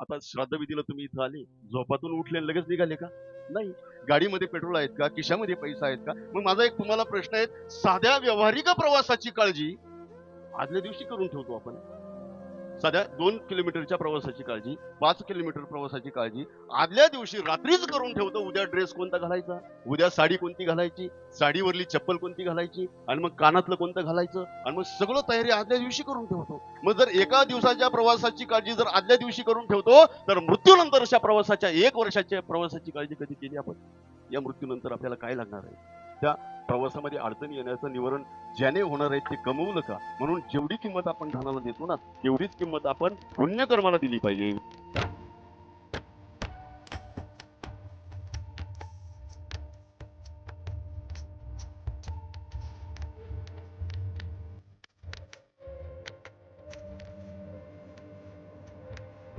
आता श्राद्धविधीला तुम्ही इथं आले झोपातून उठले आणि लगेच निघाले का? नाही. गाडीमध्ये पेट्रोल आहेत का? खिशामध्ये पैसा आहेत का? मग माझा एक तुम्हाला प्रश्न आहे साध्या व्यावहारिक प्रवासाची काळजी आदल्या दिवशी करून ठेवतो आपण. साध्या दोन किलोमीटरच्या प्रवासाची काळजी पाच किलोमीटर प्रवासाची काळजी. आदल्या दिवशी रात्रीच करून ठेवतो उद्या ड्रेस कोणता घालायचा? उद्या साडी कोणती घालायची? साडीवरली चप्पल कोणती घालायची? आणि मग कानातलं कोणतं घालायचं? आणि मग सगळं तयारी आदल्या दिवशी करून ठेवतो. मग जर एका दिवसाच्या प्रवासाची काळजी जर आदल्या दिवशी करून ठेवतो तर मृत्यूनंतरच्या प्रवासाच्या एक वर्षाच्या प्रवासाची काळजी कधी केली आपण? या मृत्यूनंतर आपल्याला काय लागणार आहे? त्या प्रवासामध्ये अडचणी येण्याचं निवारण ज्याने होणार आहे ते कमवलं का म्हणून जेवढी किंमत आपण धनाला देतो ना तेवढीच किंमत आपण पुण्यकर्माला दिली पाहिजे.